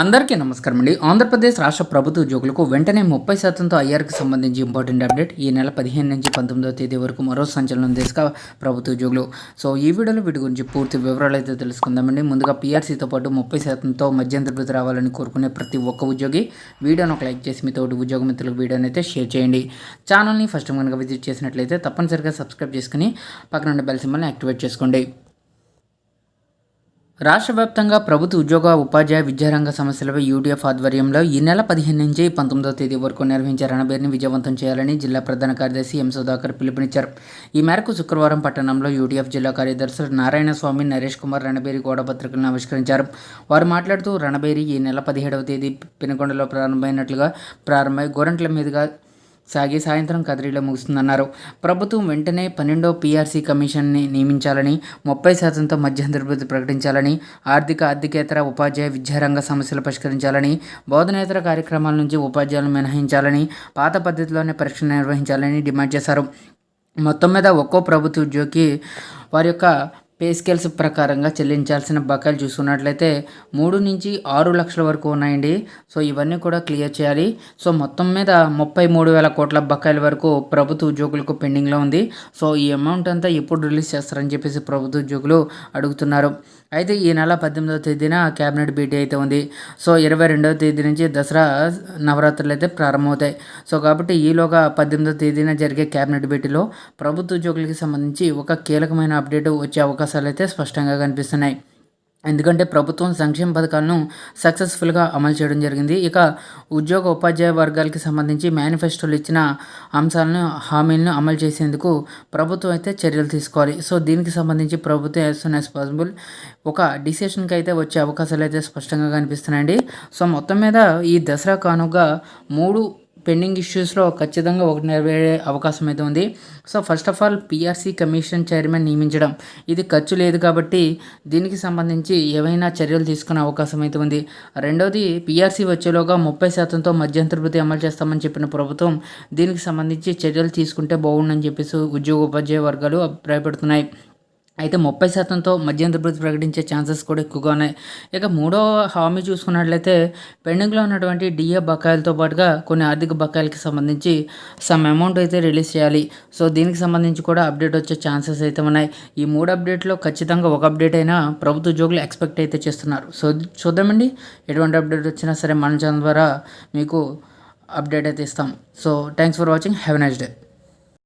అందరికీ నమస్కారం అండి. ఆంధ్రప్రదేశ్ రాష్ట్ర ప్రభుత్వ ఉద్యోగులకు వెంటనే ముప్పై శాతంతో ఐఆర్కి సంబంధించి ఇంపార్టెంట్ అప్డేట్ ఈ నెల పదిహేను నుంచి పంతొమ్మిదవ తేదీ వరకు మరో సంచలనం తీసుకా ప్రభుత్వ ఉద్యోగులు. సో ఈ వీడియోలో వీటి గురించి పూర్తి వివరాలు అయితే తెలుసుకుందామండి. ముందుగా పీఆర్సీతో పాటు ముప్పై శాతంతో మధ్యంతర రావాలని కోరుకునే ప్రతి ఒక్క ఉద్యోగి వీడియోను ఒక లైక్ చేసి మీ తోటి ఉద్యోగ మిత్రులకు వీడియోని అయితే షేర్ చేయండి. ఛానల్ని ఫస్ట్ కనుక విజిట్ చేసినట్లయితే తప్పనిసరిగా సబ్స్క్రైబ్ చేసుకుని పక్కన ఉన్న బెల్ సింబల్ని యాక్టివేట్ చేసుకోండి. రాష్ట్ర వ్యాప్తంగా ప్రభుత్వ ఉద్యోగ ఉపాధ్యాయ విద్యారంగ సమస్యలపై యూడిఎఫ్ ఆధ్వర్యంలో ఈ నెల పదిహేను నుంచి పంతొమ్మిదవ తేదీ వరకు నిర్వహించే రణబేరిని విజయవంతం చేయాలని జిల్లా ప్రధాన కార్యదర్శి ఎం సుధాకర్ పిలుపునిచ్చారు. ఈ మేరకు శుక్రవారం పట్టణంలో యూడిఎఫ్ జిల్లా కార్యదర్శి నారాయణ స్వామి నరేష్ కుమార్ రణబేరి గోడ పత్రికలను ఆవిష్కరించారు. వారు మాట్లాడుతూ రణబేరి ఈ నెల పదిహేడవ తేదీ పినకొండలో ప్రారంభమైనట్లుగా ప్రారంభమై గోరంట్ల మీదుగా సాగి సాయంత్రం కదిరిలో ముగుస్తుందన్నారు. ప్రభుత్వం వెంటనే పన్నెండో పీఆర్సీ కమిషన్ని నియమించాలని ముప్పై శాతంతో మధ్యంతర ప్రకటించాలని ఆర్థిక ఆర్థికేతర ఉపాధ్యాయ విద్యారంగ సమస్యలు పరిష్కరించాలని బోధనేతర కార్యక్రమాల నుంచి ఉపాధ్యాయులను మినహాయించాలని పాత పద్ధతిలోనే పరీక్షలు నిర్వహించాలని డిమాండ్ చేశారు. మొత్తం మీద ఒక్కో ప్రభుత్వ ఉద్యోగి వారి యొక్క పే స్కేల్స్ ప్రకారంగా చెల్లించాల్సిన బకాయిలు చూసుకున్నట్లయితే మూడు నుంచి ఆరు లక్షల వరకు ఉన్నాయండి. సో ఇవన్నీ కూడా క్లియర్ చేయాలి. సో మొత్తం మీద ముప్పై మూడు వేల కోట్ల బకాయిల వరకు ప్రభుత్వ ఉద్యోగులకు పెండింగ్లో ఉంది. సో ఈ అమౌంట్ అంతా ఎప్పుడు రిలీజ్ చేస్తారని చెప్పేసి ప్రభుత్వ ఉద్యోగులు అడుగుతున్నారు. అయితే ఈ నెల పద్దెనిమిదవ తేదీన క్యాబినెట్ భేటీ అయితే ఉంది. సో ఇరవై రెండవ తేదీ నుంచి దసరా నవరాత్రులు అయితే ప్రారంభమవుతాయి. సో కాబట్టి ఈలోగా పద్దెనిమిదవ తేదీన జరిగే క్యాబినెట్ భేటీలో ప్రభుత్వ ఉద్యోగులకి సంబంధించి ఒక కీలకమైన అప్డేట్ వచ్చే అవకాశం అవకాశాలు అయితే స్పష్టంగా కనిపిస్తున్నాయి. ఎందుకంటే ప్రభుత్వం సంక్షేమ పథకాలను సక్సెస్ఫుల్గా అమలు చేయడం జరిగింది. ఇక ఉద్యోగ ఉపాధ్యాయ వర్గాలకి సంబంధించి మేనిఫెస్టోలు ఇచ్చిన అంశాలను హామీలను అమలు చేసేందుకు ప్రభుత్వం అయితే చర్యలు తీసుకోవాలి. సో దీనికి సంబంధించి ప్రభుత్వం యాజ్ సూన్ యాజ్ పాసిబుల్ ఒక డిసిషన్కి అయితే వచ్చే అవకాశాలు అయితే స్పష్టంగా కనిపిస్తున్నాయండి. సో మొత్తం మీద ఈ దసరా కానుగా మూడు పెండింగ్ ఇష్యూస్లో ఖచ్చితంగా ఒకటి నెరవేరే అవకాశం అయితే ఉంది. So first of all PRC commission chairman నియమించడం. ఇది ఖర్చు లేదు కాబట్టి దీనికి సంబంధించి ఏవైనా చర్యలు తీసుకునే అవకాశం అయితే ఉంది రెండవది పిఆర్సీ వచ్చేలోగా ముప్పై శాతంతో మధ్యంతర అమలు చేస్తామని చెప్పిన ప్రభుత్వం దీనికి సంబంధించి చర్యలు తీసుకుంటే బాగుండని చెప్పేసి ఉద్యోగ ఉపాధ్యాయ వర్గాలు అభిప్రాయపడుతున్నాయి. అయితే ముప్పై శాతంతో మధ్యంతర ప్రకటించే ఛాన్సెస్ కూడా ఎక్కువగా ఉన్నాయి. ఇక మూడో హామీ చూసుకున్నట్లయితే పెండింగ్లో ఉన్నటువంటి డిఏ బకాయిలతో పాటుగా కొన్ని ఆర్థిక బకాయిలకి సంబంధించి సమ్ అమౌంట్ అయితే రిలీజ్ చేయాలి. సో దీనికి సంబంధించి కూడా అప్డేట్ వచ్చే ఛాన్సెస్ అయితే ఉన్నాయి. ఈ మూడు అప్డేట్లో ఖచ్చితంగా ఒక అప్డేట్ అయినా ప్రభుత్వ ఉద్యోగులు ఎక్స్పెక్ట్ అయితే చేస్తున్నారు. సో చూద్దామండి. ఎటువంటి అప్డేట్ వచ్చినా సరే మన ఛానల్ ద్వారా మీకు అప్డేట్ అయితే ఇస్తాం. So thanks for watching. Have nice day.